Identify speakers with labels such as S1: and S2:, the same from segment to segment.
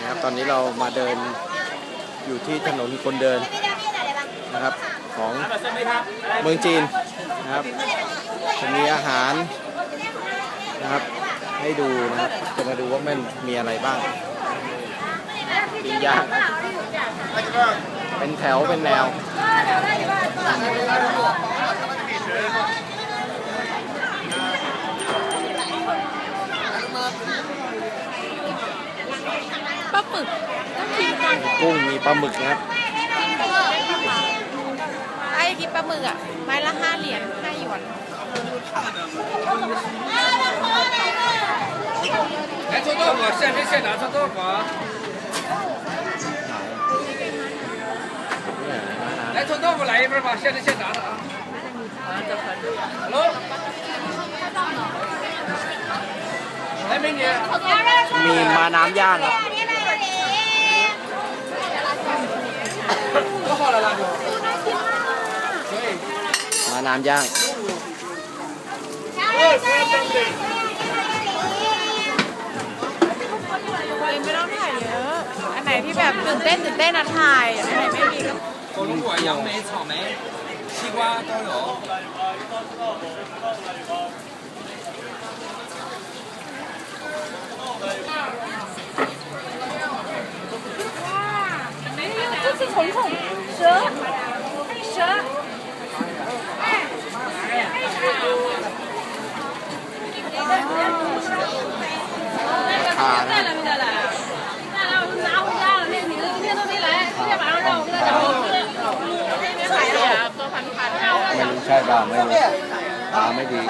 S1: นะครับตอนนี้เรามาเดินอยู่ที่ถนนคนเดินนะครับของเมืองจีนนะครับจะมีอาหารนะครับให้ดูนะครับจะมาดูว่ามันมีอะไรบ้างปิ้งย่างเป็นแถวเป็นแนว
S2: ปลาปึกต้องกินกัน
S1: กุ้งมีปลาหมึกนะครับ
S2: ไอ้กินปลาหมึกอ่ะ ไม้ละห้าเหรียญห้าหยวน
S3: 来臭豆腐，现飞现打臭豆腐。
S1: เนี่ยนะ
S3: 来臭豆腐来一份吧，现在现炸的啊。Hello。来美女。
S1: มีมาน้ำย่างครับ น้ำย่าง
S2: ตัวเองไม่ต้องถ่ายเยอะ อันไหนที่แบบตื่นเต้นตื่นเต้นนะถ่าย อันไหนไม่มีก็
S3: 火龙果、杨梅、草莓、西瓜都有。
S2: 这是虫虫蛇蛇。
S1: ช่เปล่าไม่รู้ตาไม่ดี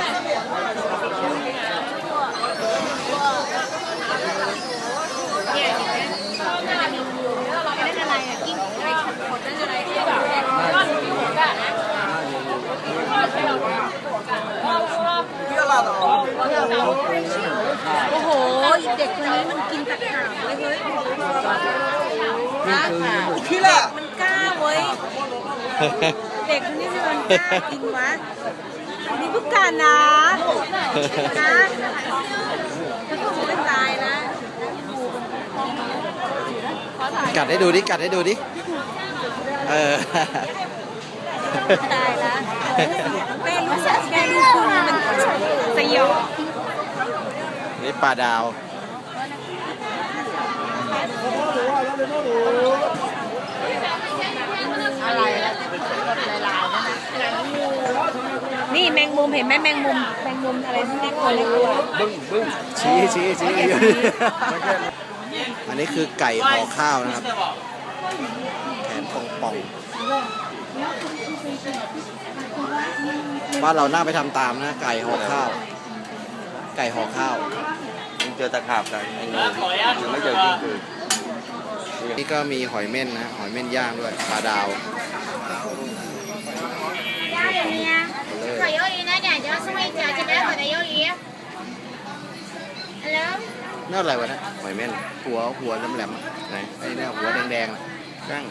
S2: โอ้โหเด็กคนนี้มันกินต่ข่าวเว้ยเฮ้ยนะขี้ละมันกล้าเว้ย ด็กคนนี้มันกล้ากินวะนี่ผู้การนะนะถ้าเขาไม่ตายนะ
S1: กัดให้ดูดิ กัดให้ดูดิ เออ
S2: ตายละแม่รู้สึกแม่รู้คุณมันสยอง
S1: นี่ปลาดาว
S2: อะไรละลายๆนั่นนะ นี่แมงมุมเห็นไหมแมงมุมแมงมุมอะไรนี่ตัวน่ากลับึ้งบึ้ง
S1: ชี้ชี้ชี้อันนี้คือไก่ห่อข้าวนะครับ แขนป่องป่องบ้านเราหน้าไปทำตามนะ ไก่ห่อข้าว ไก่ห่อข้าว
S4: ยังเจอตะขาบไก่ยังไม่เจอจริงกือ
S1: นี่ก็มีหอยเม่นนะ หอยเม่นย่างด้วยปลาดาว
S5: ได้เนี่ย
S1: นื้อะไรวะเนี่ยหอยเม่นหัวหัวแหลมๆไหนไอ้เนี่ยหัวแดงๆ
S4: นั่ง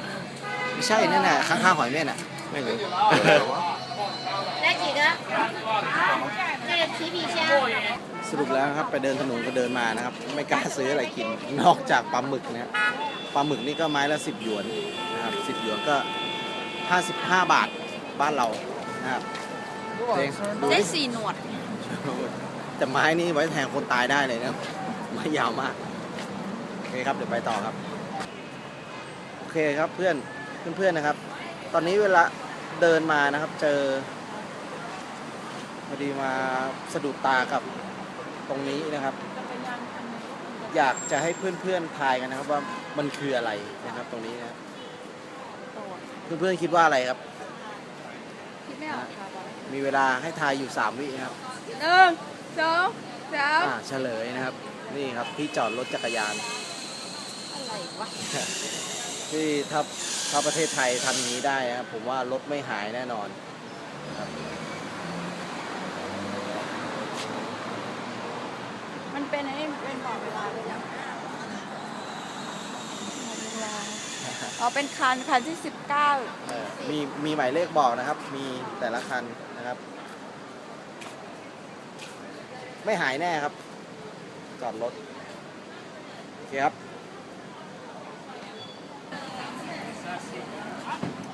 S1: ไม่ใช่นี่นน่ะข้างๆหอยเม่นอะ
S4: ไม่รู้
S5: ได้กี่ก็
S1: สรุปแล้วครับไปเดินถนนก็เดินมานะครับ ไม่กล้าซื้ออะไรกิน นอกจากปลาหมึกนะครับปลาหมึกนี่ก็ไม้ละสิบหยวนนะครับสิบหยวนก็ห้าสิบห้าบาทบ้านเรานะครับ
S2: ได้สี่หนวด
S1: แต่ไม้นี่ไว้แทงคนตายได้เลยนะ ไม้ยาวมาก โอเคครับ เดี๋ยวไปต่อครับ โอเคครับเพื่อนเพื่อนๆนะครับ ตอนนี้เวลาเดินมานะครับ เจอพอดีมาสะดุดตากับตรงนี้นะครับ อยากจะให้เพื่อนๆทายกันนะครับ ว่ามันคืออะไรนะครับ ตรงนี้นะเพื่อนๆคิดว่าอะไรครับ
S2: คิดไม่ออกค่ะ
S1: มีเวลาให้ทายอยู่ 3 วินะครับ
S2: หนึ่งสองสาม
S1: อ่าเฉลยนะครับ นี่ครับที่จอดรถจักรยาน
S2: อะไรวะ
S1: ที่ถ้าถ้าประเทศไทยทำอย่างนี้ได้นะครับผมว่ารถไม่หายแน่นอนครับ
S2: มันเป็นไอ้เป็นบอกเวลาเลยนะอ๋อเป็นคันคันที่สิบเก้า
S1: เออมีมีหมายเลขบอกนะครับ มีแต่ละคันนะครับ ไม่หายแน่ครับ จอดรถโอเคครับ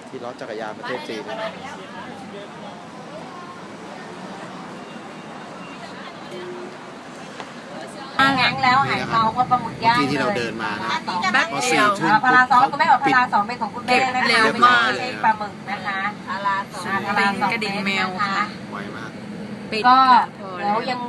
S1: ที่ล้อจักรยานประเทศจีนนะ
S5: งั้งแล้วหายเมาก็ปลาหมึกย่าง
S1: ที่ที่เราเดินมานะ
S5: แป๊บ
S1: พอ
S5: เดี
S1: สี่
S5: ยว
S1: ทุ่ม
S5: พาราสอง
S1: ปุ๊บ
S5: คุณแม่บอก
S1: ปิ
S5: พา
S1: ด
S5: ราสองเป็นของคุณแม่นะคะ
S1: เก็บเร็วมาก
S5: ไม่ใช่ปลาหมึกนะคะพาราสองพาราสองกระดิ่งแมวค่ะ
S1: ไวมาก
S5: ก็เดี๋ยวยัง